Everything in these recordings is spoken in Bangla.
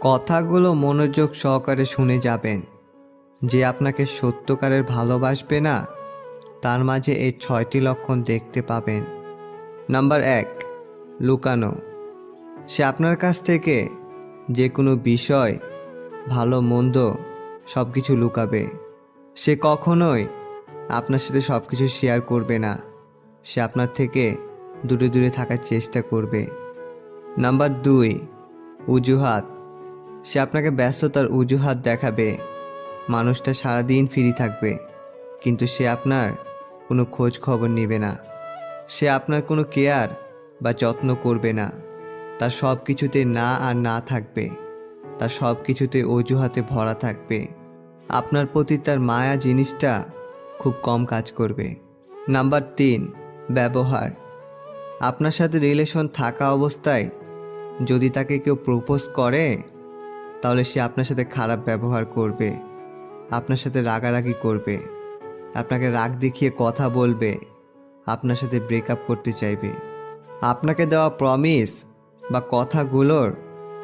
কথাগুলো মনোযোগ সহকারে শুনে যাবেন। যে আপনাকে সত্যকারের ভালোবাসবে না, তার মাঝে এই ছয়টি লক্ষণ দেখতে পাবেন। নাম্বার এক, লুকানো। সে আপনার কাছ থেকে যে কোনো বিষয়, ভালো, মন্দ সব কিছু লুকাবে। সে কখনোই আপনার সাথে সব কিছু শেয়ার করবে না। সে আপনার থেকে দূরে দূরে থাকার চেষ্টা করবে। নাম্বার দুই, অজুহাত। সে আপনাকে ব্যস্ততার অজুহাত দেখাবে। মানুষটা সারাদিন ফ্রি থাকবে। কিন্তু সে আপনার কোনো খোঁজ খবর নেবে না। সে আপনার কোনো কেয়ার বা যত্ন করবে না। তার সব কিছুতে না আর না থাকবে। তার সব কিছুতে অজুহাতে ভরা থাকবে। আপনার প্রতি তার মায়া জিনিসটা খুব কম কাজ করবে। নাম্বার তিন, ব্যবহার। আপনার সাথে রিলেশন থাকা অবস্থায় যদি তাকে কেউ প্রপোজ করে তাহলে সে আপনার সাথে খারাপ ব্যবহার করবে, আপনার সাথে রাগারাগি করবে, আপনাকে রাগ দেখিয়ে কথা বলবে, আপনার সাথে ব্রেকআপ করতে চাইবে। আপনাকে দেওয়া প্রমিস বা কথাগুলোর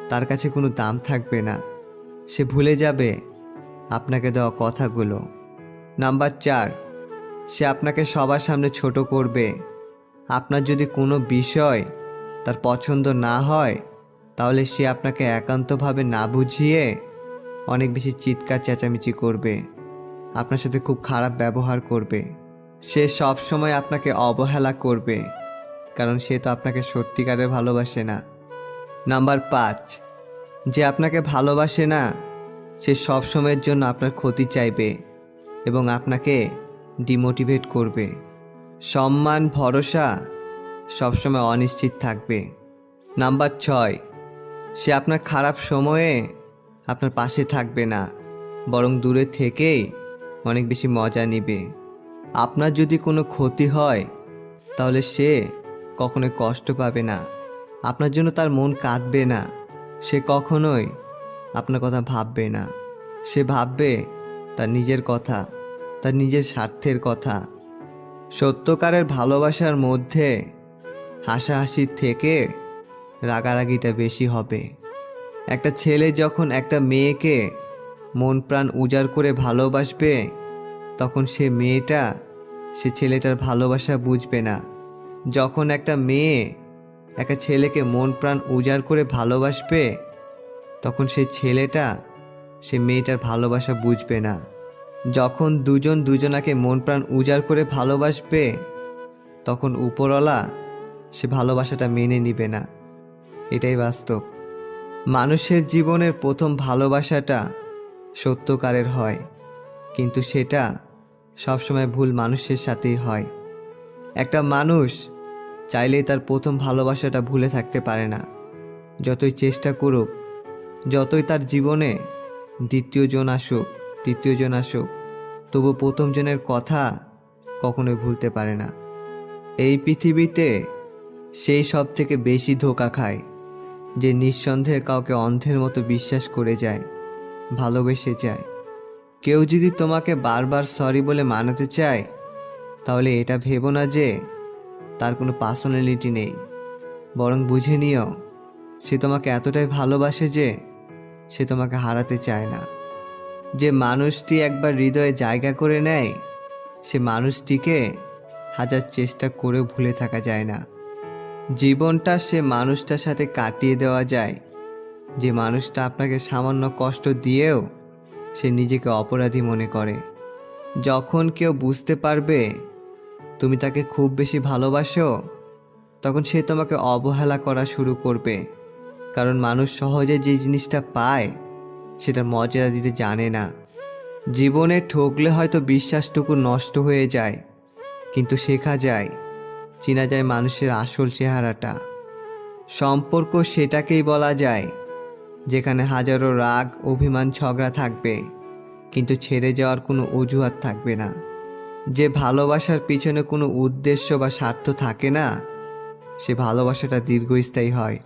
তার কাছে কোনো দাম থাকবে না। সে ভুলে যাবে আপনাকে দেওয়া কথাগুলো। নাম্বার চার, সে আপনাকে সবার সামনে ছোট করবে। আপনার যদি কোনো বিষয় তার পছন্দ না হয় তাহলে সে আপনাকে একান্তভাবে না বুঝিয়ে অনেক বেশি চিৎকার, চেঁচামেচি করবে। আপনার সাথে খুব খারাপ ব্যবহার করবে। সে সব সময় আপনাকে অবহেলা করবে, কারণ সে তো আপনাকে সত্যিকারের ভালোবাসে না। নাম্বার পাঁচ, যে আপনাকে ভালোবাসে না, সে সব সময়ের জন্য আপনার ক্ষতি চাইবে এবং আপনাকে ডিমোটিভেট করবে। সম্মান, ভরসা সবসময় অনিশ্চিত থাকবে। নাম্বার ছয় সে আপনার খারাপ সময়ে আপনার পাশে থাকবে না, বরং দূরে থেকেই অনেক বেশি মজা নেবে। আপনার যদি কোনো ক্ষতি হয়, তাহলে সে কখনোই কষ্ট পাবে না। আপনার জন্য তার মন কাঁদবে না। সে কখনোই আপনার কথা ভাববে না। সে ভাববে তার নিজের কথা, তার নিজের স্বার্থের কথা। সত্যকারের ভালোবাসার মধ্যে হাসাহাসির থেকে রাগারাগিটা বেশি হবে। একটা ছেলে যখন একটা মেয়েকে মন প্রাণ উজাড় করে ভালোবাসবে, তখন সে মেয়েটা সে ছেলেটার ভালোবাসা বুঝবে না। যখন একটা মেয়ে একটা ছেলেকে মন প্রাণ উজাড় করে ভালোবাসবে, তখন সে ছেলেটা সে মেয়েটার ভালোবাসা বুঝবে না। যখন দুজন দুজনাকে মন প্রাণ উজাড় করে ভালোবাসবে, তখন উপরওয়ালা সে ভালোবাসাটা মেনে নিবে না। এটাই বাস্তব। মানুষের জীবনের প্রথম ভালোবাসাটা সত্যকারের হয়, কিন্তু সেটা সবসময় ভুল মানুষের সাথেই হয়। একটা মানুষ চাইলেই তার প্রথম ভালোবাসাটা ভুলে থাকতে পারে না। যতই চেষ্টা করুক, যতই তার জীবনে দ্বিতীয় জন আসুক তৃতীয় জন আসুক, তবু প্রথম জনের কথা কখনোই ভুলতে পারে না। এই পৃথিবীতে সেই সব থেকে বেশি ধোকা খায়। যে নিঃসন্দেহে কাউকে অন্ধের মতো বিশ্বাস করে যায়, ভালোবেসে যায়। কেউ যদি তোমাকে বারবার সরি বলে মানাতে চায়, তাহলে এটা ভেবো না যে তার কোনো পার্সোনালিটি নেই। বরং বুঝে নিও, সে তোমাকে এতটাই ভালোবাসে যে সে তোমাকে হারাতে চায় না। যে মানুষটি একবার হৃদয়ে জায়গা করে নেয়, সে মানুষটিকে হাজার চেষ্টা করেও ভুলে থাকা যায় না। জীবনটা সে মানুষটার সাথে কাটিয়ে দেওয়া যায়। যে মানুষটা আপনাকে সামান্য কষ্ট দিয়েও সে নিজেকে অপরাধী মনে করে। যখন কেউ বুঝতে পারবে তুমি তাকে খুব বেশি ভালোবাসো, তখন সে তোমাকে অবহেলা করা শুরু করবে। কারণ মানুষ সহজে যে জিনিসটা পায়, সেটা মর্যাদা দিতে জানে না। জীবনে ঠকলে হয়তো বিশ্বাসটুকু নষ্ট হয়ে যায়, কিন্তু শেখা যায় চেনা যায় মানুষের আসল চেহারাটা। সম্পর্ক সেটাকেই বলা যায়, যেখানে হাজারো রাগ, অভিমান, ঝগড়া থাকবে, কিন্তু ছেড়ে যাওয়ার কোনো অজুহাত থাকবে না। যে ভালোবাসার পিছনে কোনো উদ্দেশ্য বা স্বার্থ থাকে না, সে ভালোবাসাটা দীর্ঘস্থায়ী হয়।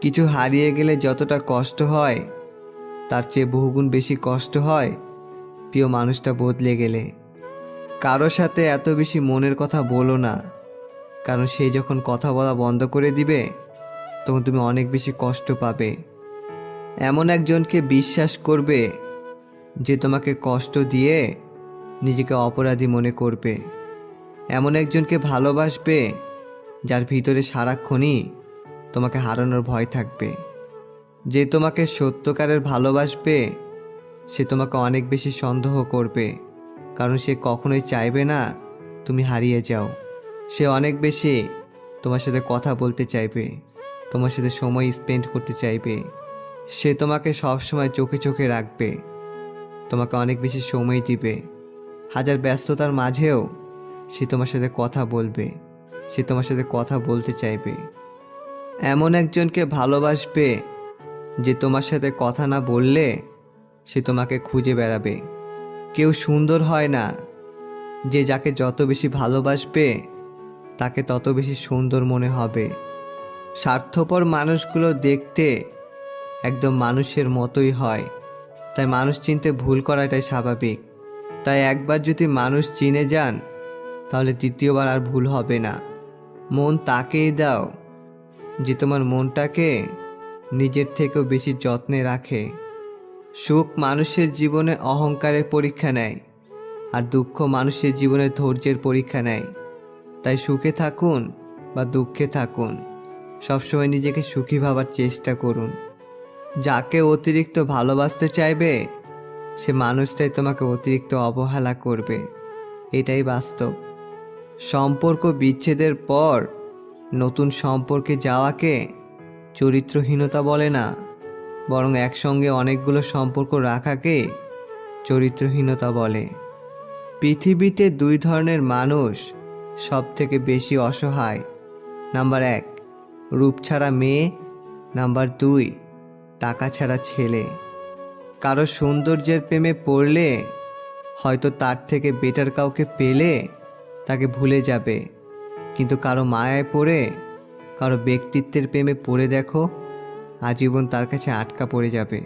কিছু হারিয়ে গেলে যতটা কষ্ট হয়, তার চেয়ে বহুগুণ বেশি কষ্ট হয় প্রিয় মানুষটা বদলে গেলে। কারও সাথে এত বেশি মনের কথা বলো না। কারণ সে যখন কথা বলা বন্ধ করে দিবে, তখন তুমি অনেক বেশি কষ্ট পাবে। এমন একজনকে বিশ্বাস করবে যে তোমাকে কষ্ট দিয়ে নিজেকে অপরাধী মনে করবে। এমন একজনকে ভালোবাসবে যার ভিতরে সারাক্ষণই তোমাকে হারানোর ভয় থাকবে। যে তোমাকে সত্যকারের ভালোবাসবে, সে তোমাকে অনেক বেশি সন্দেহ করবে, কারণ সে কখনোই চাইবে না তুমি হারিয়ে যাও। সে অনেক বেশি তোমার সাথে কথা বলতে চাইবে, তোমার সাথে সময় স্পেন্ড করতে চাইবে। সে তোমাকে সবসময় চোখে চোখে রাখবে, তোমাকে অনেক বেশি সময় দিবে। হাজার ব্যস্ততার মাঝেও সে তোমার সাথে কথা বলবে, সে তোমার সাথে কথা বলতে চাইবে। এমন একজনকে ভালোবাসবে যে তোমার সাথে কথা না বললে সে তোমাকে খুঁজে বেড়াবে। কেউ সুন্দর হয় না যে যাকে যত বেশি ভালোবাসবে তাকে তত বেশি সুন্দর মনে হবে। স্বার্থপর মানুষগুলো দেখতে একদম মানুষের মতোই হয়। তাই মানুষ চিনতে ভুল করাটাই স্বাভাবিক। তাই একবার যদি মানুষ চিনে যান, তাহলে দ্বিতীয়বার আর ভুল হবে না। মন তাকেই দাও, যে তোমার মনটাকে নিজের থেকেও বেশি যত্নে রাখে। সুখ মানুষের জীবনে অহংকারের পরীক্ষা নেয়, আর দুঃখ মানুষের জীবনে ধৈর্যের পরীক্ষা নেয়। তাই সুখে থাকুন বা দুঃখে থাকুন। সবসময় নিজেকে সুখী ভাবার চেষ্টা করুন। যাকে অতিরিক্ত ভালোবাসতে চাইবে, সে মানুষটাই তোমাকে অতিরিক্ত অবহেলা করবে। এটাই বাস্তব। সম্পর্ক বিচ্ছেদের পর নতুন সম্পর্কে যাওয়াকে চরিত্রহীনতা বলে না, বরং একসঙ্গে অনেকগুলো সম্পর্ক রাখাকে চরিত্রহীনতা বলে। পৃথিবীতে দুই ধরনের মানুষ সব থেকে বেশি অসহায়। নাম্বার এক, রূপ ছাড়া মেয়ে। নাম্বার দুই, টাকা ছাড়া ছেলে। কারও সৌন্দর্যের প্রেমে পড়লে হয়তো তার থেকে বেটার কাউকে পেলে তাকে ভুলে যাবে। কিন্তু কারও মায়ায় পড়ে, কারও ব্যক্তিত্বের প্রেমে পড়ে দেখো, আজীবন তার কাছে আটকা পড়ে যাবে।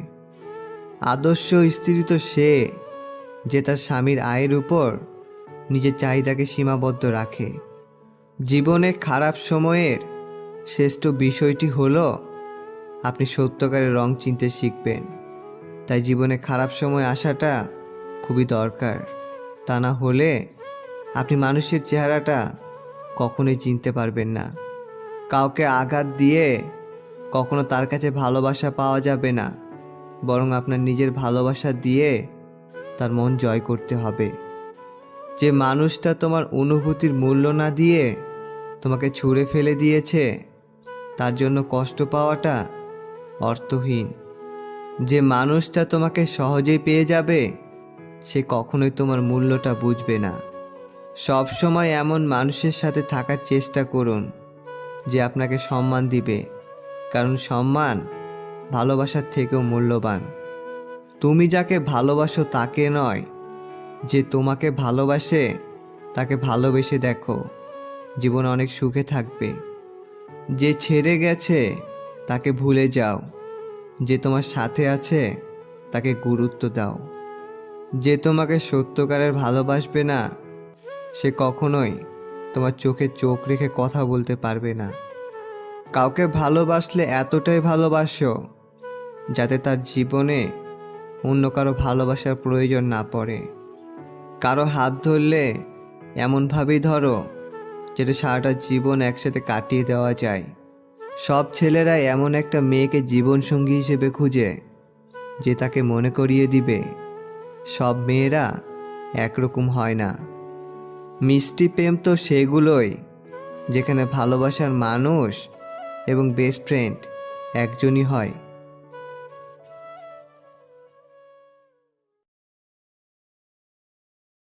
আদর্শ স্ত্রী তো সে, যে তার স্বামীর আয়ের উপর নিজের চাহিদাকে সীমাবদ্ধ রাখে। জীবনে খারাপ সময়ের শ্রেষ্ঠ বিষয়টি হলো, আপনি সত্যকারের রং চিনতে শিখবেন। তাই জীবনে খারাপ সময় আসাটা খুবই দরকার। তা না হলে আপনি মানুষের চেহারাটা কখনোই চিনতে পারবেন না। কাউকে আঘাত দিয়ে কখনো তার কাছে ভালোবাসা পাওয়া যাবে না। বরং আপনার নিজের ভালোবাসা দিয়ে তার মন জয় করতে হবে। যে মানুষটা তোমার অনুভূতির মূল্য না দিয়ে তোমাকে ছুঁড়ে ফেলে দিয়েছে, তার জন্য কষ্ট পাওয়াটা অর্থহীন। যে মানুষটা তোমাকে সহজেই পেয়ে যাবে, সে কখনোই তোমার মূল্যটা বুঝবে না। সব সময় এমন মানুষের সাথে থাকার চেষ্টা করুন, যে আপনাকে সম্মান দিবে, কারণ সম্মান ভালোবাসার থেকেও মূল্যবান। তুমি যাকে ভালোবাসো তাকে নয় যে তোমাকে ভালোবাসে, তাকে ভালোবেসে দেখো। জীবন অনেক সুখে থাকবে। যে ছেড়ে গেছে, তাকে ভুলে যাও। যে তোমার সাথে আছে, তাকে গুরুত্ব দাও। যে তোমাকে সত্যকারের ভালোবাসবে না, সে কখনোই তোমার চোখে চোখ রেখে কথা বলতে পারবে না। কাউকে ভালোবাসলে এতটাই ভালোবাসো, যাতে তার জীবনে অন্য কারও ভালোবাসার প্রয়োজন না পড়ে। কারও হাত ধরলে এমনভাবেই ধরো যেটা সারাটা জীবন একসাথে কাটিয়ে দেওয়া যায়। সব ছেলেরাই এমন একটা মেয়েকে জীবনসঙ্গী হিসেবে খুঁজে, যে তাকে মনে করিয়ে দিবে। সব মেয়েরা একরকম হয় না। মিষ্টি প্রেম তো সেগুলোই, যেখানে ভালোবাসার মানুষ এবং বেস্ট ফ্রেন্ড একজনই হয়।